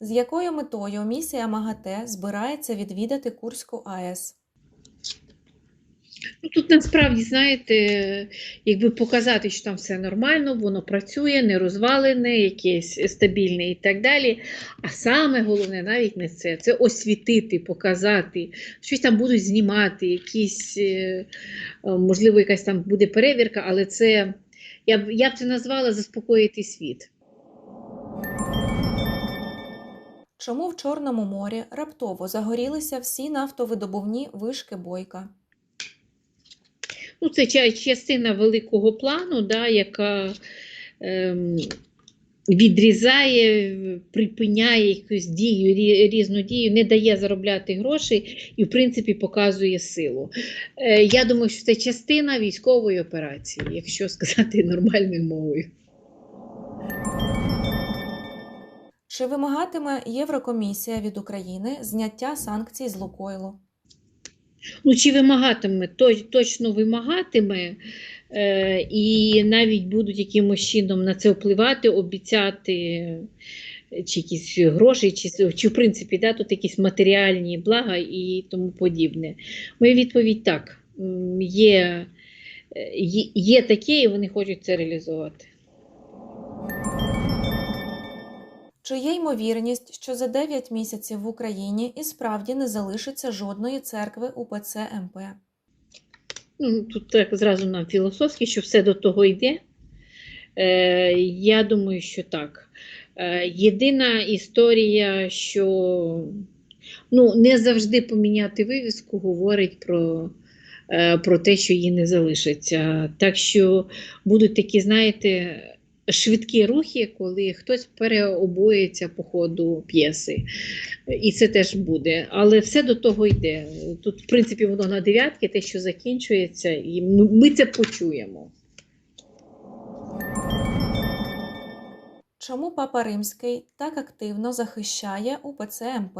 З якою метою місія МАГАТЕ збирається відвідати Курську АЕС? Ну, Тут насправді, знаєте, якби показати, що там все нормально, воно працює, не розвалене, якесь стабільне і так далі. А саме головне навіть не це, це освітити, показати, щось там будуть знімати, якісь, е, е, можливо, якась там буде перевірка, але це, я б, я б це назвала заспокоїти світ. Чому в Чорному морі раптово загорілися всі нафтовидобувні вишки Бойка? Ну, це частина великого плану, да, яка ем, відрізає, припиняє якусь дію, різну дію, не дає заробляти гроші і, в принципі, показує силу. Е, я думаю, що це частина військової операції, якщо сказати нормальною мовою. Чи вимагатиме Єврокомісія від України зняття санкцій з Лукойлу? Ну, чи вимагатиме, точно вимагатиме, е, і навіть будуть якимось чином на це впливати, обіцяти е, чи якісь гроші, чи, чи в принципі да, тут якісь матеріальні блага і тому подібне. Моя відповідь так. Є, е, є, є таке, і вони хочуть це реалізувати. Чи є ймовірність, що за 9 місяців в Україні і справді не залишиться жодної церкви УПЦ МП? Ну, тут так зразу нам філософськи, що все до того йде. Е, я думаю, що так. Е, єдина історія, що ну, не завжди поміняти вивіску, говорить про, е, про те, що її не залишиться. Так що будуть такі, знаєте, швидкі рухи, коли хтось переобується по ходу п'єси. І це теж буде. Але все до того йде. Тут, в принципі, воно на дев'ятки, те, що закінчується, і ми, це почуємо. Чому Папа Римський так активно захищає УПЦ МП?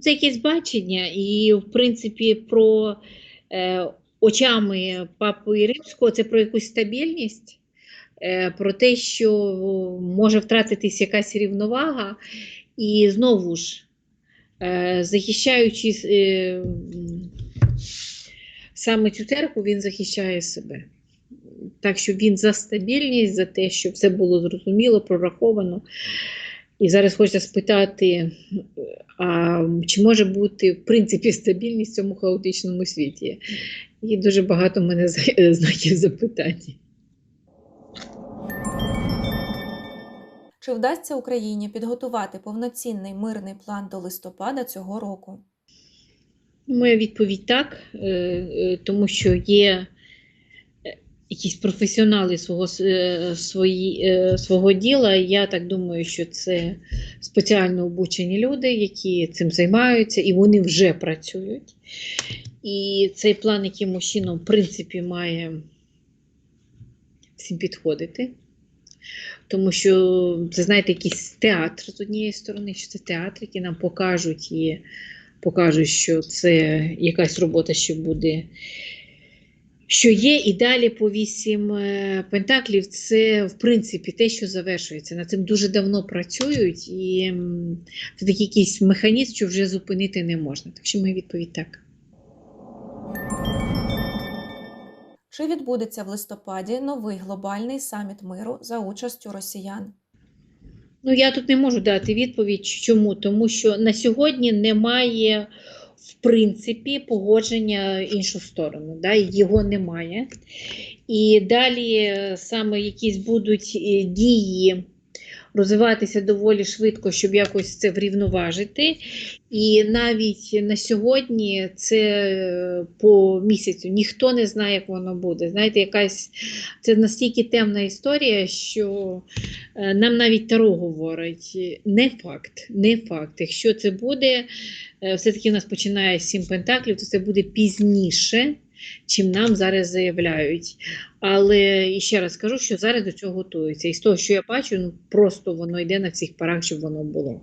Це якесь бачення, і, в принципі, про е, очами Папи Римського це про якусь стабільність, про те, що може втратитись якась рівновага, і знову ж, е, захищаючи е, саме цю церкву, він захищає себе. Так що він за стабільність, за те, щоб все було зрозуміло, прораховано. І зараз хочеться спитати, а чи може бути в принципі стабільність в цьому хаотичному світі? І дуже багато в мене знаків запитань. Чи вдасться Україні підготувати повноцінний мирний план до листопада цього року? Моя відповідь так, е, е, тому що є е, якісь професіонали свого, свої, свого діла. Я так думаю, що це спеціально обучені люди, які цим займаються, і вони вже працюють. І цей план якимось чином, в принципі, має всім підходити. Тому що це, знаєте, якийсь театр з однієї сторони, що це театр, який нам покажуть і покажуть, що це якась робота, що буде. Що є, і далі по вісім е, пентаклів, це в принципі те, що завершується. Над цим дуже давно працюють, і це такий якийсь механізм, що вже зупинити не можна. Так що моя відповідь так. Чи відбудеться в листопаді новий глобальний саміт миру за участю росіян? Ну, я тут не можу дати відповідь. Чому? Тому що на сьогодні немає, в принципі, погодження іншу сторону. Да? Його немає. І далі е, саме якісь будуть е, дії розвиватися доволі швидко, щоб якось це врівноважити. І навіть на сьогодні це е, по місяцю ніхто не знає, як воно буде. Знаєте, якась це настільки темна історія, що е, нам навіть Таро говорить, не факт, не факт. Якщо це буде, е, все-таки у нас починає сім пентаклів, то це буде пізніше, чим нам зараз заявляють. Але і ще раз кажу, що зараз до цього готуються. І з того, що я бачу, ну просто воно йде на всіх парах, щоб воно було.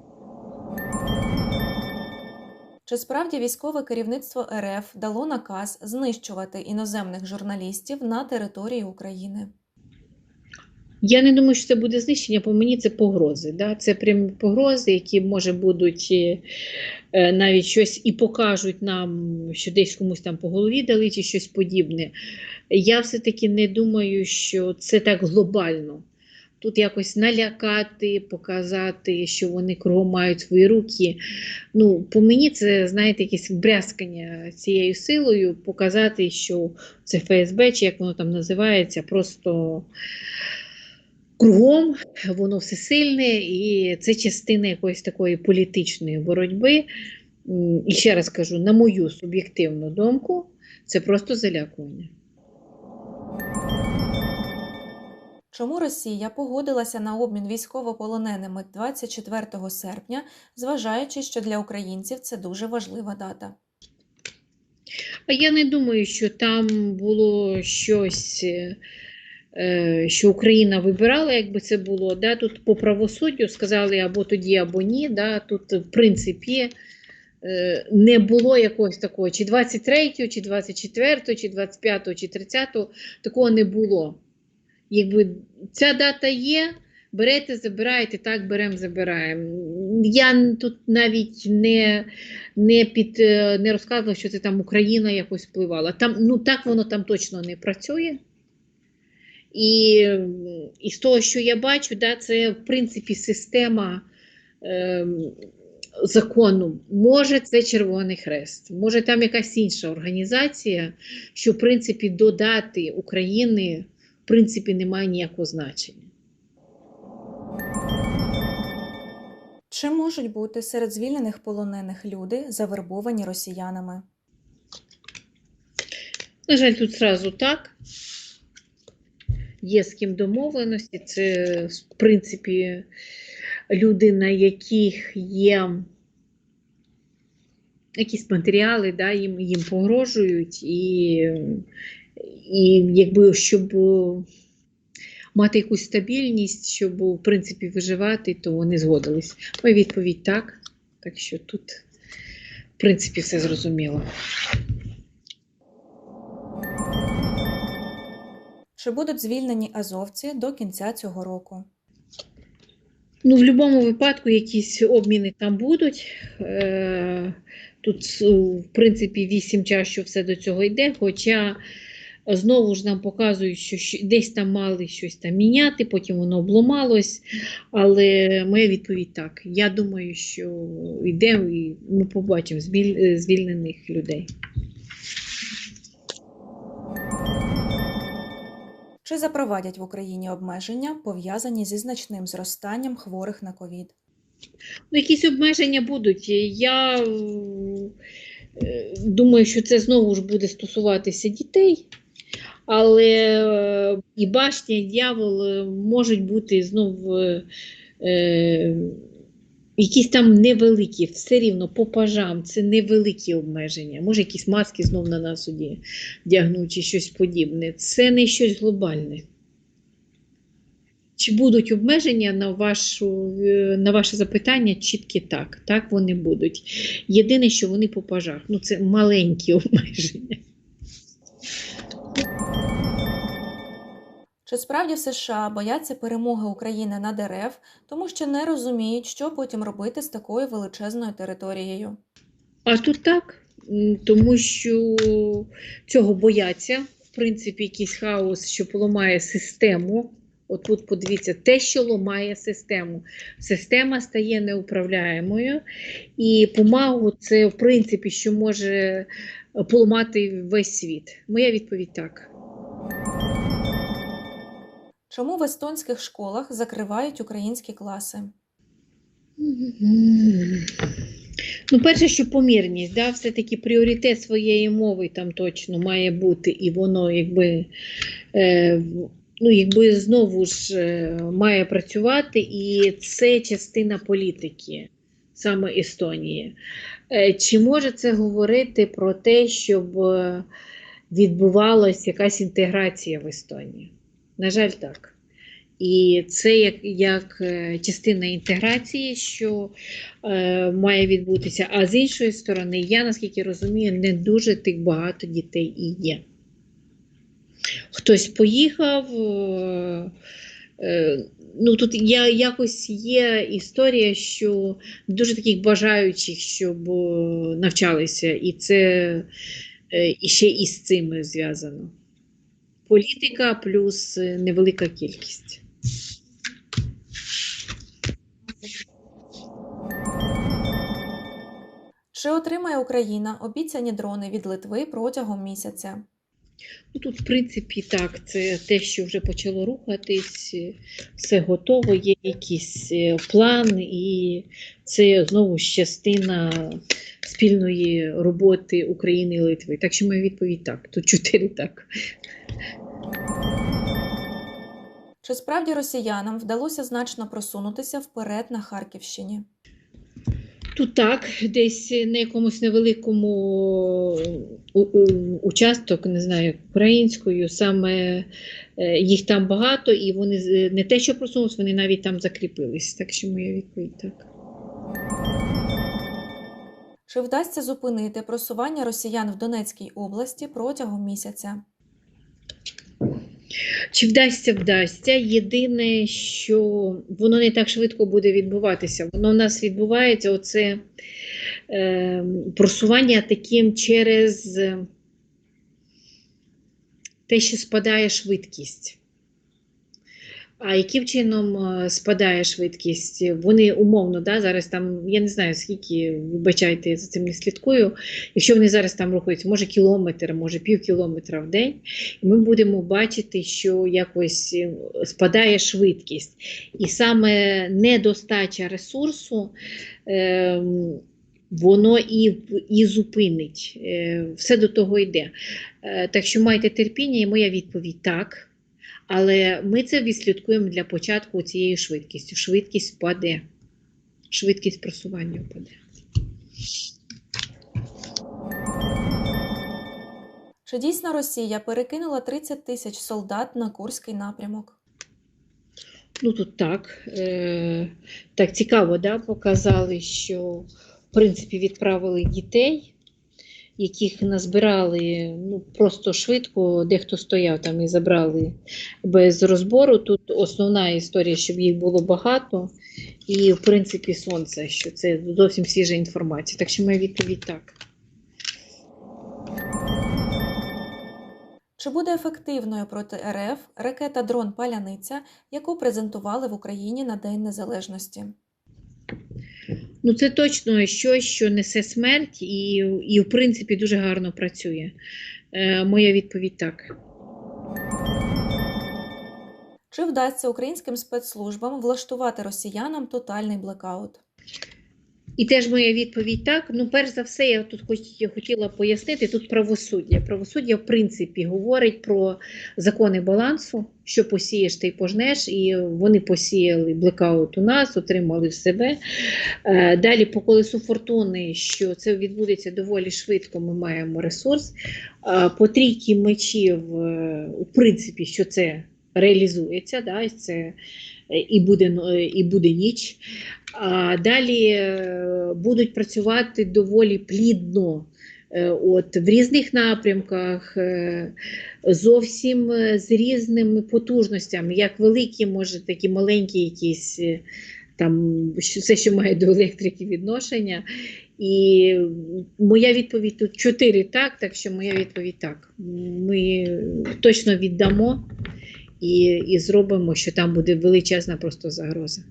Чи справді військове керівництво РФ дало наказ знищувати іноземних журналістів на території України? Я не думаю, що це буде знищення, по мені це погрози. Да? Це прямі погрози, які може будуть е, е, навіть щось і покажуть нам, що десь комусь там по голові дали чи щось подібне. Я все-таки не думаю, що це так глобально. Тут якось налякати, показати, що вони кругом мають свої руки. Ну, по мені це, знаєте, якесь брязкання цією силою, показати, що це ФСБ, чи як воно там називається, просто кругом воно все сильне, і це частина якоїсь такої політичної боротьби. І ще раз кажу, на мою суб'єктивну думку, це просто залякування. Чому Росія погодилася на обмін військовополоненими 24 серпня, зважаючи, що для українців це дуже важлива дата? А я не думаю, що там було щось, е, що Україна вибирала, якби це було. Да? Тут по правосуддю сказали або тоді, або ні. Да? Тут, в принципі, е, не було якогось такого, чи 23, чи 24, чи 25, чи 30, такого не було. Якби ця дата є, берете, забираєте, так беремо, забираємо. Я тут навіть не, не, під, е, не розказувала, що це там Україна якось впливала. Там, ну, так воно там точно не працює. І, і з того, що я бачу, да, це в принципі система е, закону. Може, це Червоний Хрест, може там якась інша організація, що в принципі додати України в принципі немає ніякого значення. Чи можуть бути серед звільнених полонених люди, завербовані росіянами? На жаль, тут зразу так. Є з ким домовленості. Це, в принципі, люди, на яких є якісь матеріали, да, їм, їм погрожують, і, і якби щоб мати якусь стабільність, щоб в принципі виживати, то вони згодились. Моя відповідь так. Так що тут, в принципі, все зрозуміло. Чи будуть звільнені азовці до кінця цього року? Ну, в будь-якому випадку якісь обміни там будуть. Е, Тут, в принципі, вісім час, що все до цього йде. Хоча знову ж нам показують, що десь там мали щось там міняти, потім воно обламалось. Але моя відповідь так. Я думаю, що йде і ми побачимо звіль- е, звільнених людей. Чи запровадять в Україні обмеження, пов'язані зі значним зростанням хворих на ковід? Ну, якісь обмеження будуть. Я е, думаю, що це знову ж буде стосуватися дітей, але е, і башня, і дьявол е, можуть бути знов е, якісь там невеликі, все рівно по пажам, це невеликі обмеження. Може, якісь маски знов на нас вдягнуть чи щось подібне. Це не щось глобальне. Чи будуть обмеження на, вашу, е, на ваше запитання? Чіткі так. Так вони будуть. Єдине, що вони по пажах. Ну, це маленькі обмеження. Чи справді США бояться перемоги України над РФ, тому що не розуміють, що потім робити з такою величезною територією? А тут так, тому що цього бояться. В принципі, якийсь хаос, що поламає систему. Отут подивіться, те, що ламає систему. Система стає неуправляємою, і помагу це, в принципі, що може поламати весь світ. Моя відповідь так. Чому в естонських школах закривають українські класи? Ну, перше, що помірність, да, все-таки пріоритет своєї мови там точно має бути, і воно якби, е, ну, якби знову ж е, має працювати, і це частина політики саме Естонії. Е, чи може це говорити про те, щоб е, відбувалася якась інтеграція в Естонії? На жаль, так. І це як, як е, частина інтеграції, що е, має відбутися. А з іншої сторони, я наскільки розумію, не дуже тих багато дітей і є. Хтось поїхав, е, Е, Ну, тут я, якось є історія, що дуже таких бажаючих, щоб е, навчалися, і це е, і ще і з цим зв'язано. Політика плюс е, невелика кількість. Чи отримає Україна обіцяні дрони від Литви протягом місяця? Ну, тут, в принципі, так, це те, що вже почало рухатись, е, все готово, є якийсь е, план, і це знову ж частина спільної роботи України і Литви. Так що моя відповідь так. Тут чотири так. Чи справді росіянам вдалося значно просунутися вперед на Харківщині? Тут так, десь на якомусь невеликому участок, не знаю, українською, саме е, їх там багато, і вони не те, що просунулись, вони навіть там закріпились. Так що моя відповідь так. Чи вдасться зупинити просування росіян в Донецькій області протягом місяця? Чи вдасться, вдасться. Єдине, що воно не так швидко буде відбуватися. Воно в нас відбувається оце е, просування таким через е, те, що спадає швидкість. А яким чином е, спадає швидкість? Вони умовно, да, зараз там, я не знаю скільки, вибачайте, я за цим не слідкую. Якщо вони зараз там рухаються, може кілометр, може пів кілометра в день, і ми будемо бачити, що якось е, спадає швидкість. І саме недостача ресурсу. Е, Воно і, і зупинить, Е, все до того йде. Так що майте терпіння, і моя відповідь так. Але ми це відслідкуємо для початку цією швидкістю. Швидкість впаде. Швидкість просування впаде. Чи дійсно Росія перекинула 30 тисяч солдат на Курський напрямок? Ну тут так. Е, так цікаво, да? показали, що в принципі відправили дітей, яких назбирали ну, просто швидко, дехто стояв там і забрали без розбору. Тут основна історія, щоб їх було багато, і в принципі сонце, що це зовсім свіжа інформація. Так що моя відповідь так. Чи буде ефективною проти РФ ракета дрон Паляниця, яку презентували в Україні на День Незалежності? Ну, це точно щось, що несе смерть і, і в принципі, дуже гарно працює. Е, моя відповідь так. Чи вдасться українським спецслужбам влаштувати росіянам тотальний блекаут? І теж моя відповідь так. Ну, перш за все, я тут хоч, хотіла пояснити, тут правосуддя. Правосуддя, в принципі, говорить про закони балансу, що посієш, ти пожнеш, і вони посіяли блекаут у нас, отримали в себе. Е, Далі по колесу фортуни, що це відбудеться доволі швидко, ми маємо ресурс. Е, По трійки мечів, е, у принципі, що це реалізується, да, і це е, і буде, і буде ніч. А далі е, будуть працювати доволі плідно. е, От, в різних напрямках, е, зовсім е, з різними потужностями, як великі, може, такі маленькі якісь е, там, все, що має до електрики відношення. І моя відповідь тут чотири так, так що моя відповідь так. Ми точно віддамо і, і зробимо, що там буде величезна просто загроза.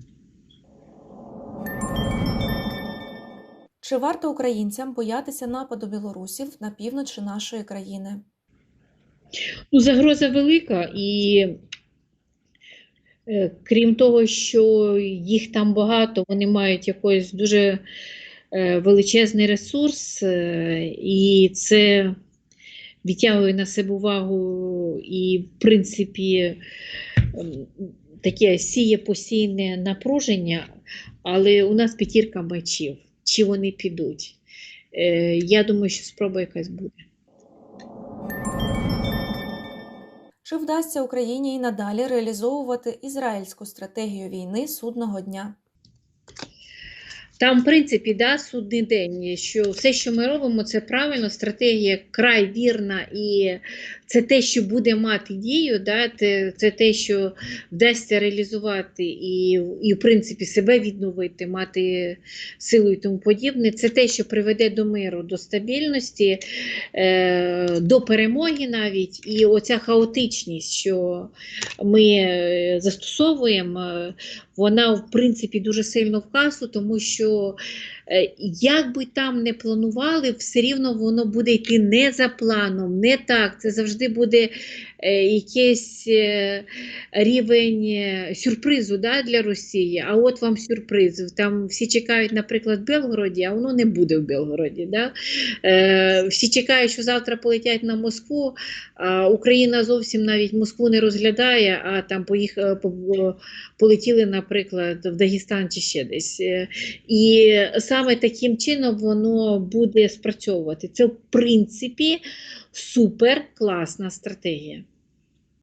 Чи варто українцям боятися нападу білорусів на півночі нашої країни? Ну, загроза велика, і е, крім того, що їх там багато, вони мають якийсь дуже е, величезний ресурс, е, і це відтягує на себе увагу і, в принципі, ем, таке сіє постійне напруження, але у нас п'ятірка мечів. Чи вони підуть? Е, Я думаю, що спроба якась буде. Чи вдасться Україні і надалі реалізовувати ізраїльську стратегію війни судного дня? Там, в принципі, да, судний день, що все, що ми робимо, це правильно, стратегія край вірна, і це те, що буде мати дію, да, це, те, що вдасться реалізувати і, і, в принципі, себе відновити, мати силу і тому подібне. Це те, що приведе до миру, до стабільності, е, до перемоги навіть. І оця хаотичність, що ми е, застосовуємо, е, вона в принципі дуже сильно в тому що як би там не планували, все рівно воно буде йти не за планом, не так. Це завжди буде е, якийсь е, рівень е, сюрпризу да, для Росії. А от вам сюрприз. Там всі чекають, наприклад, в Белгороді, а воно не буде в Белгороді. Да? Е, всі чекають, що завтра полетять на Москву, а Україна зовсім навіть Москву не розглядає, а там поїх, е, по- полетіли, наприклад, в Дагестан чи ще десь. Е, І саме таким чином воно буде спрацьовувати. Це, в принципі, супер класна стратегія.